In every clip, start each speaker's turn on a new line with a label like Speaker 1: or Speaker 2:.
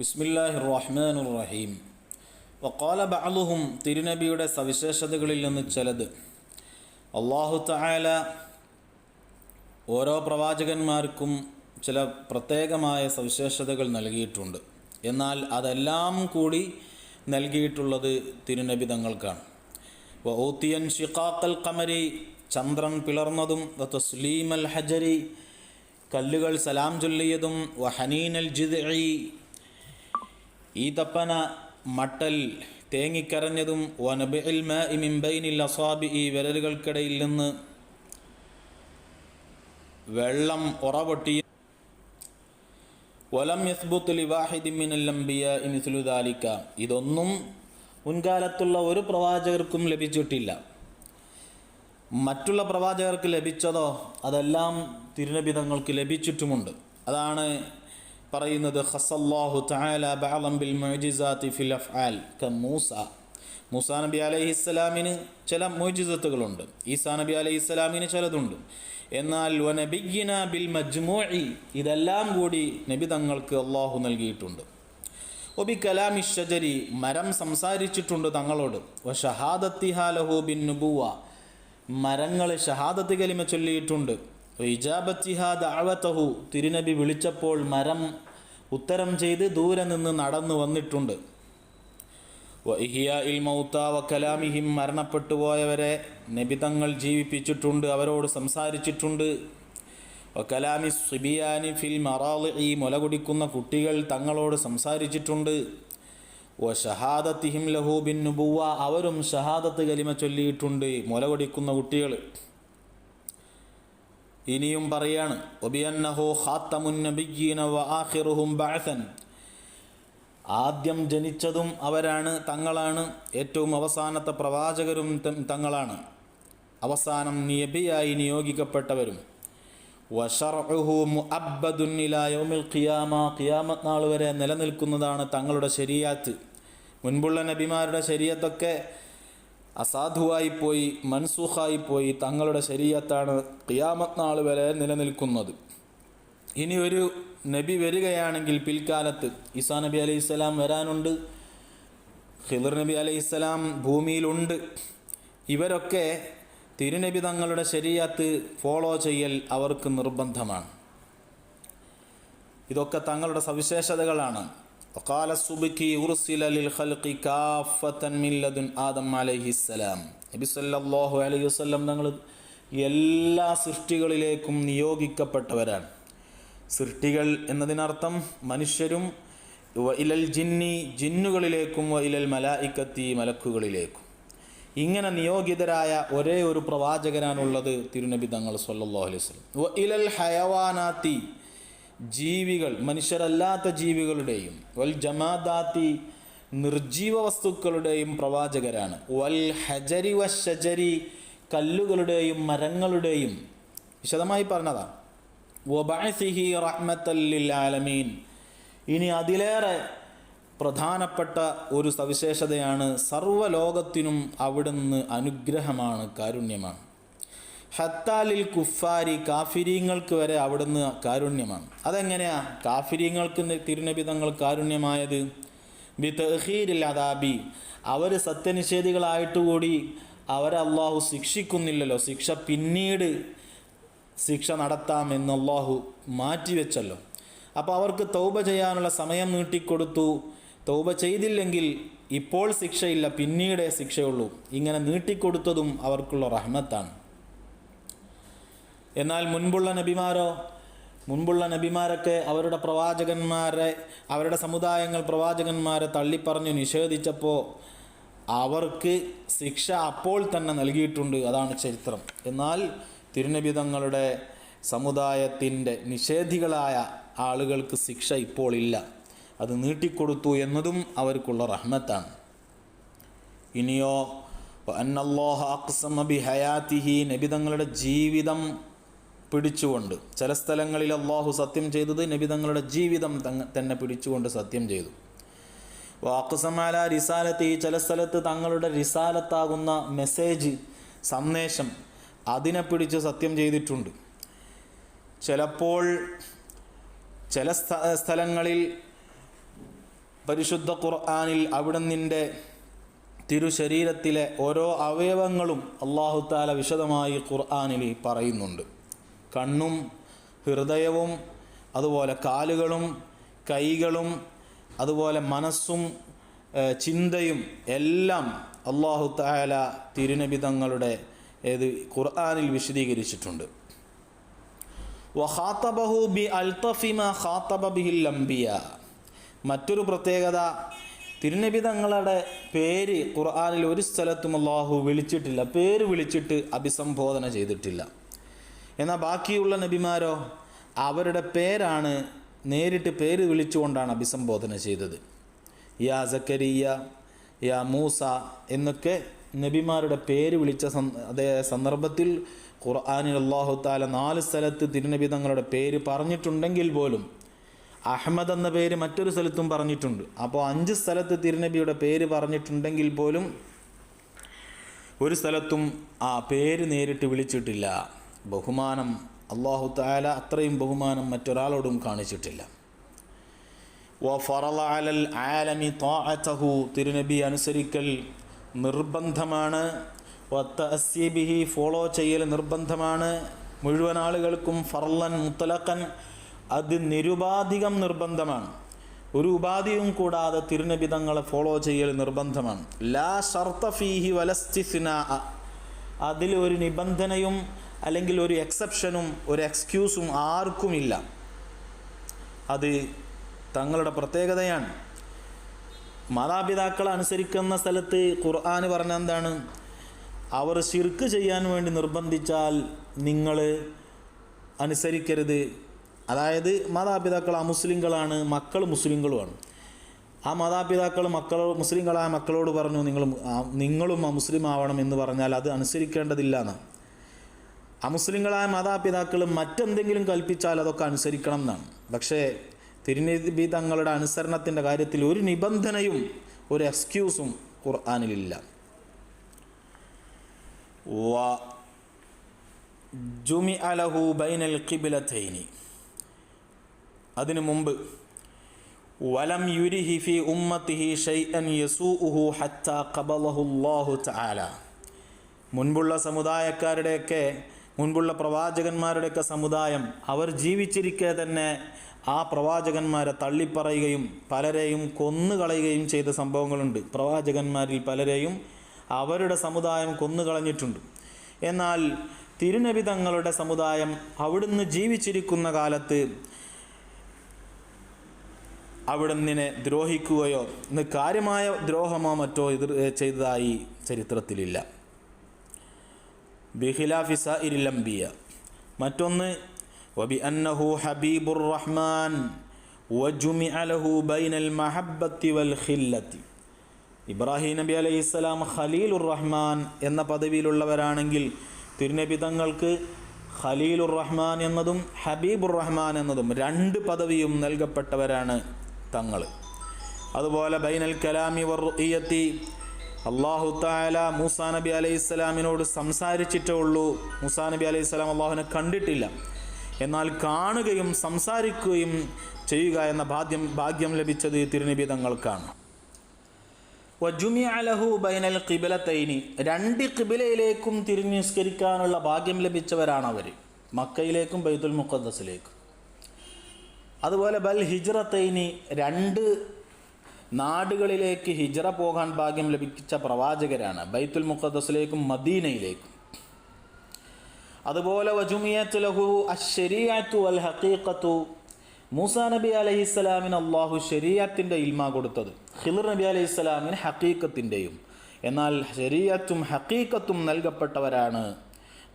Speaker 1: ബിസ്മില്ലാഹി റഹ്മാൻ റഹീം വക്കാല ബഅലുഹും തിരുനബിയുടെ സവിശേഷതകളിൽ നിന്ന് ചിലത്. അള്ളാഹു തആല ഓരോ പ്രവാചകന്മാർക്കും ചില പ്രത്യേകമായ സവിശേഷതകൾ നൽകിയിട്ടുണ്ട്. എന്നാൽ അതെല്ലാം കൂടി നൽകിയിട്ടുള്ളത് തിരുനബി തങ്ങൾക്കാണ്. വൗത്തിയൻ ഷിഖാക്കൽ കമരി ചന്ദ്രൻ പിളർന്നതും വ തസ്ലീമൽ ഹജരി കല്ലുകൾ സലാം ചൊല്ലിയതും വ ഹനീൻ അൽ ജിദ്ഇ ഈതപ്പന മട്ടൽ തേങ്ങിക്കരഞ്ഞതും വനബിൽ മിംബൈനിൽ അസാബി ഈ വിരലുകൾക്കിടയിൽ നിന്ന് വെള്ളം ഉറവൊട്ടി. വലം യസ്ബുത്ത് ലിവാഹിദി മിനൽ അംബിയ മിസ്ലു ദാലിക ഇതൊന്നും മുൻകാലത്തുള്ള ഒരു പ്രവാചകർക്കും ലഭിച്ചിട്ടില്ല. മറ്റുള്ള പ്രവാചകർക്ക് ലഭിച്ചതോ അതെല്ലാം തിരുനബിതങ്ങൾക്ക് ലഭിച്ചിട്ടുമുണ്ട്. അതാണ് പറയുന്നത് ഖസല്ലാഹു തആല ബഅലം ബിൽ മുഅ്ജിസാത്തി ഫിൽ അഫ്ആൽ ക മൂസ. മൂസ നബി അലൈഹിസ്സലാമിന് ചില മുഅ്ജിസത്തുകളുണ്ട്. ഈസാ നബി അലൈഹിസ്സലാമിന് ചിലതുണ്ട്. എന്നാൽ വ വനബിയ്യന ബിൽ മജ്മൂഇ ഇതെല്ലാം കൂടി നബി തങ്ങൾക്ക് അള്ളാഹു നൽകിയിട്ടുണ്ട്. ഒബി കലാമി ഷജരി മരം സംസാരിച്ചിട്ടുണ്ട് തങ്ങളോട്. വ ഷഹാദത്തിഹാലഹു ബിൻ നുബുവ. മരങ്ങൾ ഷഹാദത്ത് കലിമ ചൊല്ലിയിട്ടുണ്ട്. ദഅവതഹു തിരുനബി വിളിച്ചപ്പോൾ മരം ഉത്തരം ചെയ്ത് ദൂരെ നിന്ന് നടന്നു വന്നിട്ടുണ്ട്. ഇൽ മൗത്ത വ കലാമിഹിം മരണപ്പെട്ടു പോയവരെ നബിതങ്ങൾ ജീവിപ്പിച്ചിട്ടുണ്ട് അവരോട് സംസാരിച്ചിട്ടുണ്ട്. കലാമി സുബിയാനി ഫിൽ മറാളി ഈ മുല കുടിക്കുന്ന കുട്ടികൾ തങ്ങളോട് സംസാരിച്ചിട്ടുണ്ട്. വ ഷഹാദത്തിഹിം ലഹു ബിൻ നുബുവ അവരും ഷഹാദത്ത് കലിമ ചൊല്ലിയിട്ടുണ്ട് മുല കുടിക്കുന്ന കുട്ടികൾ. ഇനിയും പറയാണ് വ ആദ്യം ജനിച്ചതും അവരാണ് തങ്ങളാണ് ഏറ്റവും അവസാനത്തെ പ്രവാചകരും തങ്ങളാണ്. അവസാനം നിയബിയായി നിയോഗിക്കപ്പെട്ടവരും. ഖിയാമ നാൾ വരെ നിലനിൽക്കുന്നതാണ് തങ്ങളുടെ ശരിയാത്ത് മുൻപുള്ള നബിമാരുടെ ശരീഅത്തൊക്കെ അസാധുവായിപ്പോയി മൻസൂഖായിപ്പോയി തങ്ങളുടെ ശരീരത്താണ് ഖിയാമത്ത് നാൾ വരെ നിലനിൽക്കുന്നത്. ഇനി ഒരു നബി വരികയാണെങ്കിൽ പിൽക്കാലത്ത് ഇസാ നബി അലൈഹി സ്വലാം വരാനുണ്ട് ഖിദർ നബി അലൈഹി സ്വലാം ഭൂമിയിലുണ്ട്. ഇവരൊക്കെ തിരുനബി തങ്ങളുടെ ശരീരത്ത് ഫോളോ ചെയ്യൽ അവർക്ക് നിർബന്ധമാണ്. ഇതൊക്കെ തങ്ങളുടെ സവിശേഷതകളാണ്. وقال السبكي أرسل للخلق كافة من لدن آدم عليه السلام നബി സല്ലല്ലാഹു അലൈഹി വസല്ലം തങ്ങൾ എല്ലാ സൃഷ്ടികളിലേക്കും നിയോഗിക്കപ്പെട്ടവരാണ് സൃഷ്ടികൾ എന്നതിനർത്ഥം മനുഷ്യരും വ ഇലൽ ജിന്നി ജിന്നുകളിലേക്കും വ ഇലൽ മലായിക്കത്തി മലക്കുകളിലേക്കും ഇങ്ങനെ നിയോഗിതരായ ഒരേ ഒരു പ്രവാചകനാണുള്ളത് തിരുനബി തങ്ങൾ സല്ലല്ലാഹു അലൈഹി വസല്ലം വ ഇലൽ ഹയവാനാത്തി ജീവികൾ മനുഷ്യരല്ലാത്ത ജീവികളുടെയും വൽ ജമാദാത്തി നിർജീവ വസ്തുക്കളുടെയും പ്രവാചകരാണ്. വൽ ഹജരി വ ഷജരി കല്ലുകളുടെയും മരങ്ങളുടെയും വിശദമായി പറഞ്ഞതാണ് റഹ്മത്തല്ലിൽ ആലമീൻ. ഇനി അതിലേറെ പ്രധാനപ്പെട്ട ഒരു സവിശേഷതയാണ് സർവലോകത്തിനും അവിടുന്ന് അനുഗ്രഹമാണ് കാരുണ്യമാണ്. ഹത്താലിൽ കുഫാരി കാഫിരീങ്ങൾക്ക് വരെ അവിടുന്ന് കാരുണ്യമാണ്. അതെങ്ങനെയാ? കാഫിരീങ്ങൾക്ക് തിരുനബി തങ്ങൾ കാരുണ്യമായത്? ബി തഹീരിൽ അദാബി. അവർ സത്യനിഷേധികളായിട്ടുകൂടി അവരെ അള്ളാഹു ശിക്ഷിക്കുന്നില്ലല്ലോ. ശിക്ഷ പിന്നീട് ശിക്ഷ നടത്താമെന്ന് അള്ളാഹു മാറ്റിവെച്ചല്ലോ. അപ്പോൾ അവർക്ക് തൗബ ചെയ്യാനുള്ള സമയം നീട്ടിക്കൊടുത്തു. തൗബ ചെയ്തില്ലെങ്കിൽ ഇപ്പോൾ ശിക്ഷയില്ല. പിന്നീടേ ശിക്ഷയുള്ളൂ. ഇങ്ങനെ നീട്ടിക്കൊടുത്തതും അവർക്കുള്ള റഹ്മത്താണ്. എന്നാൽ മുൻപുള്ള നബിമാരോ മുൻപുള്ള നബിമാരൊക്കെ അവരുടെ പ്രവാചകന്മാരെ അവരുടെ സമുദായങ്ങൾ പ്രവാചകന്മാരെ തള്ളിപ്പറഞ്ഞു നിഷേധിച്ചപ്പോൾ അവർക്ക് ശിക്ഷ അപ്പോൾ തന്നെ നൽകിയിട്ടുണ്ട്. അതാണ് ചരിത്രം. എന്നാൽ തിരുനബിതങ്ങളുടെ സമുദായത്തിന്റെ നിഷേധികളായ ആളുകൾക്ക് ശിക്ഷ ഇപ്പോൾ ഇല്ല. അത് നീട്ടിക്കൊടുത്തു എന്നതും അവർക്കുള്ള റഹ്മത്താണ്. ഇനിയോ അന്നല്ലോഹ അക്സമ ബി ഹയാത്തിഹി നബി തങ്ങളുടെ ജീവിതം പിടിച്ചുകൊണ്ട് ചില സ്ഥലങ്ങളിൽ അള്ളാഹു സത്യം ചെയ്തത് നബി തങ്ങളുടെ ജീവിതം തന്നെ പിടിച്ചുകൊണ്ട് സത്യം ചെയ്തു. വാക്കുസമാല റിസാലത്ത് ഈ ചില സ്ഥലത്ത് തങ്ങളുടെ റിസാലത്താകുന്ന മെസ്സേജ് സന്ദേശം അതിനെ പിടിച്ച് സത്യം ചെയ്തിട്ടുണ്ട്. ചിലപ്പോൾ ചില സ്ഥലങ്ങളിൽ പരിശുദ്ധ ഖുർആാനിൽ അവിടെ നിന്റെ തിരുശരീരത്തിലെ ഓരോ അവയവങ്ങളും അള്ളാഹു താല വിശദമായി ഖുർആാനിൽ പറയുന്നുണ്ട്. കണ്ണും ഹൃദയവും അതുപോലെ കാലുകളും കൈകളും അതുപോലെ മനസ്സും ചിന്തയും എല്ലാം അള്ളാഹു താല തിരുനബി തങ്ങളുടെ ഏത് ഖുർആാനിൽ വിശദീകരിച്ചിട്ടുണ്ട്. വഹാത്തബഹു ബി അൽത്തഫിമ ഖാത്തബ മറ്റൊരു പ്രത്യേകത തിരുനബി തങ്ങളുടെ പേര് ഖുർആാനിൽ ഒരു സ്ഥലത്തും അള്ളാഹു വിളിച്ചിട്ടില്ല പേര് വിളിച്ചിട്ട് അഭിസംബോധന ചെയ്തിട്ടില്ല. എന്നാൽ ബാക്കിയുള്ള നബിമാരോ അവരുടെ പേരാണ് നേരിട്ട് പേര് വിളിച്ചുകൊണ്ടാണ് അഭിസംബോധന ചെയ്തത്. യാ സക്കരിയ യാ മൂസ എന്നൊക്കെ നബിമാരുടെ പേര് വിളിച്ച അതേ സന്ദർഭത്തിൽ ഖുർആാനിൽ അള്ളാഹു താല നാല് സ്ഥലത്ത് തിരുനബി തങ്ങളുടെ പേര് പറഞ്ഞിട്ടുണ്ടെങ്കിൽ പോലും അഹമ്മദ് എന്ന പേര് മറ്റൊരു സ്ഥലത്തും പറഞ്ഞിട്ടുണ്ട്. അപ്പോൾ അഞ്ച് സ്ഥലത്ത് തിരുനബിയുടെ പേര് പറഞ്ഞിട്ടുണ്ടെങ്കിൽ പോലും ഒരു സ്ഥലത്തും ആ പേര് നേരിട്ട് വിളിച്ചിട്ടില്ല. ബഹുമാനം അള്ളാഹു താല അത്രയും ബഹുമാനം മറ്റൊരാളോടും കാണിച്ചിട്ടില്ല. വഫറള അലൽ ആലമി ത്വാഅതഹു തിരുനബി അനുസരിക്കൽ നിർബന്ധമാണ്. വത്തഅസ്സിബിഹി ഫോളോ ചെയ്യൽ നിർബന്ധമാണ്. മുഴുവൻ ആളുകൾക്കും ഫർലൻ മുത്തലക്കൻ അത് നിരുപാധികം നിർബന്ധമാണ്. ഒരു ഉപാധിയും കൂടാതെ തിരുനബിതങ്ങളെ ഫോളോ ചെയ്യൽ നിർബന്ധമാണ്. ലാ ഷർത്ത ഫീഹി വലസ്തിസ്നാ അതിൽ ഒരു നിബന്ധനയും അല്ലെങ്കിൽ ഒരു എക്സെപ്ഷനും ഒരു എക്സ്ക്യൂസും ആർക്കുമില്ല. അത് തങ്ങളുടെ പ്രത്യേകതയാണ്. മാതാപിതാക്കളെ അനുസരിക്കുന്ന സ്ഥലത്ത് ഖുർആൻ പറഞ്ഞ എന്താണ്? അവർ ശിർക്ക് ചെയ്യാൻ വേണ്ടി നിർബന്ധിച്ചാൽ നിങ്ങൾ അനുസരിക്കരുത്. അതായത് മാതാപിതാക്കൾ അമുസ്ലിങ്ങളാണ് മക്കൾ മുസ്ലിങ്ങളുമാണ്. ആ മാതാപിതാക്കൾ മക്കൾ മുസ്ലിങ്ങളായ മക്കളോട് പറഞ്ഞു നിങ്ങൾ നിങ്ങളും മുസ്ലിം ആവണം എന്ന് പറഞ്ഞാൽ അത് അനുസരിക്കേണ്ടതില്ല എന്നാണ്. അമുസ്ലിങ്ങളായ മാതാപിതാക്കൾ മറ്റെന്തെങ്കിലും കൽപ്പിച്ചാൽ അതൊക്കെ അനുസരിക്കണം എന്നാണ്. പക്ഷേ തിരുനബി തങ്ങളുടെ അനുസരണത്തിന്റെ കാര്യത്തിൽ ഒരു നിബന്ധനയും ഒരു എക്സ്ക്യൂസും ഖുർആാനിലില്ല. ബൈനൽ അതിനു മുമ്പ് വലം യുരിഹി ഫി ഉമ്മത്തിഹി ഷൈഅൻ യസൂഉഹു ഹത്താ തആല. മുൻപുള്ള സമുദായക്കാരുടെയൊക്കെ മുൻപുള്ള പ്രവാചകന്മാരുടെയൊക്കെ സമുദായം അവർ ജീവിച്ചിരിക്കെ തന്നെ ആ പ്രവാചകന്മാരെ തള്ളിപ്പറയുകയും പലരെയും കൊന്നുകളയുകയും ചെയ്ത സംഭവങ്ങളുണ്ട്. പ്രവാചകന്മാരിൽ പലരെയും അവരുടെ സമുദായം കൊന്നുകളഞ്ഞിട്ടുണ്ട്. എന്നാൽ തിരുനബി തങ്ങളുടെ സമുദായം അവിടുന്ന് ജീവിച്ചിരിക്കുന്ന കാലത്ത് അവിടുന്നിനെ ദ്രോഹിക്കുകയോ ഇന്ന് കാര്യമായ ദ്രോഹമോ മറ്റോ എതിർ ചെയ്തതായി ചരിത്രത്തിലില്ല. ബിഖിലാഫി സൈരിൽ അംബിയ. മറ്റൊന്ന് വബി അന്നഹു ഹബീബുർ റഹ്മാൻ വജുമി അലഹു ബൈനൽ മഹബത്തി വൽ ഖില്ലത്തി. ഇബ്രാഹിം നബി അലൈഹി ഇസ്ലാം ഖലീലുർ റഹ്മാൻ എന്ന പദവിയിലുള്ളവരാണെങ്കിൽ തിരുനബി തങ്ങൾക്ക് ഖലീലുർ റഹ്മാൻ എന്നതും ഹബീബുർ റഹ്മാൻ എന്നതും രണ്ട് പദവിയും നൽകപ്പെട്ടവരാണ് തങ്ങൾ. അതുപോലെ ബൈനൽ കലാമി വറുഇയത്തി അള്ളാഹു താല മൂസാ നബി അലൈഹി സ്വലാമിനോട് സംസാരിച്ചിട്ടേ ഉള്ളൂ. മൂസാ നബി അലൈഹി സ്വലാം അള്ളാഹുവിനെ കണ്ടിട്ടില്ല. എന്നാൽ കാണുകയും സംസാരിക്കുകയും ചെയ്യുക എന്ന ഭാഗ്യം ഭാഗ്യം ലഭിച്ചത് തിരുനബി തങ്ങൾക്കാണ്. ബൈനൽ കിബിലത്തൈനി രണ്ട് കിബിലയിലേക്കും തിരിഞ്ഞ് നിസ്കരിക്കാനുള്ള ഭാഗ്യം ലഭിച്ചവരാണ് അവർ മക്കയിലേക്കും ബൈത്തുൽ മുഖദ്ദസിലേക്കും. അതുപോലെ ബൽ ഹിജ്റത്തൈനി രണ്ട് നാടുകളിലേക്ക് ഹിജറ പോകാൻ ഭാഗ്യം ലഭിച്ച പ്രവാചകരാണ് ബൈത്തുൽ മുഖദ്ദസിലേക്കും മദീനയിലേക്കും. അതുപോലെ വജുമിയത്ത് ലഹു അശ്ശരിയത്തു അൽ മൂസാ നബി അലൈഹി സ്വലാമിന് അള്ളാഹു ശരീഅത്തിന്റെ ഇൽമ കൊടുത്തത്. ഖിളിർ നബി അലൈഹി സ്വലാമിന് ഹക്കീക്കത്തിന്റെയും എന്നാൽ ശരീഅത്തും ഹക്കീക്കത്തും നൽകപ്പെട്ടവരാണ്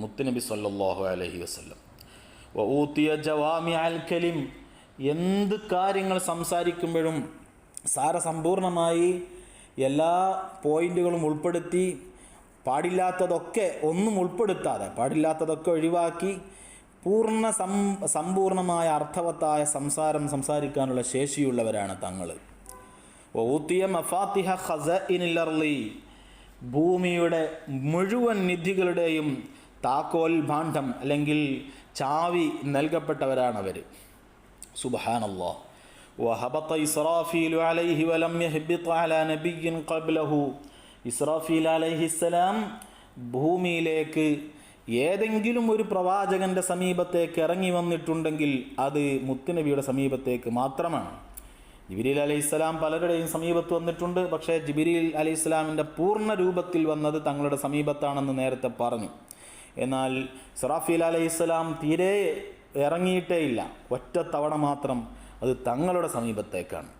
Speaker 1: മുത്തുനബി സല്ലാഹു അലൈഹി വസല്ലം. ഊത്തിയ ജവാമി അൽ കലിം. എന്ത് കാര്യങ്ങൾ സംസാരിക്കുമ്പോഴും സാരസമ്പൂർണമായി എല്ലാ പോയിന്റുകളും ഉൾപ്പെടുത്തി പാടില്ലാത്തതൊക്കെ ഒന്നും ഉൾപ്പെടുത്താതെ പാടില്ലാത്തതൊക്കെ ഒഴിവാക്കി പൂർണ സം സമ്പൂർണമായ അർത്ഥവത്തായ സംസാരം സംസാരിക്കാനുള്ള ശേഷിയുള്ളവരാണ് തങ്ങൾ ഭൂമിയുടെ മുഴുവൻ നിധികളുടെയും താക്കോൽ ഭാണ്ഡം അല്ലെങ്കിൽ ചാവി നൽകപ്പെട്ടവരാണവർ സുബഹാനല്ലോ وهبط إسرافيل عليه ولم يهبط على نبي قبله ഇസ്രാഫീൽ അലൈഹിസ്സലാം ഭൂമിയിലേക്ക് ഏതെങ്കിലും ഒരു പ്രവാചകന്റെ സമീപത്തേക്ക് ഇറങ്ങി വന്നിട്ടുണ്ടെങ്കിൽ അത് മുത്തുനബിയുടെ സമീപത്തേക്ക് മാത്രമാണ് ജിബിരിൽ അലൈഹിസ്സലാം പലരുടെയും സമീപത്ത് വന്നിട്ടുണ്ട് പക്ഷേ ജിബിരിൽ അലൈഹിസ്സലാമിൻ്റെ പൂർണ്ണ രൂപത്തിൽ വന്നത് തങ്ങളുടെ സമീപത്താണെന്ന് നേരത്തെ പറഞ്ഞു എന്നാൽ സറാഫീൽ അലൈഹിസ്സലാം തീരെ ഇറങ്ങിയിട്ടേ ഇല്ല ഒറ്റ തവണ മാത്രം അത് തങ്ങളുടെ സമീപത്തേക്കാണ്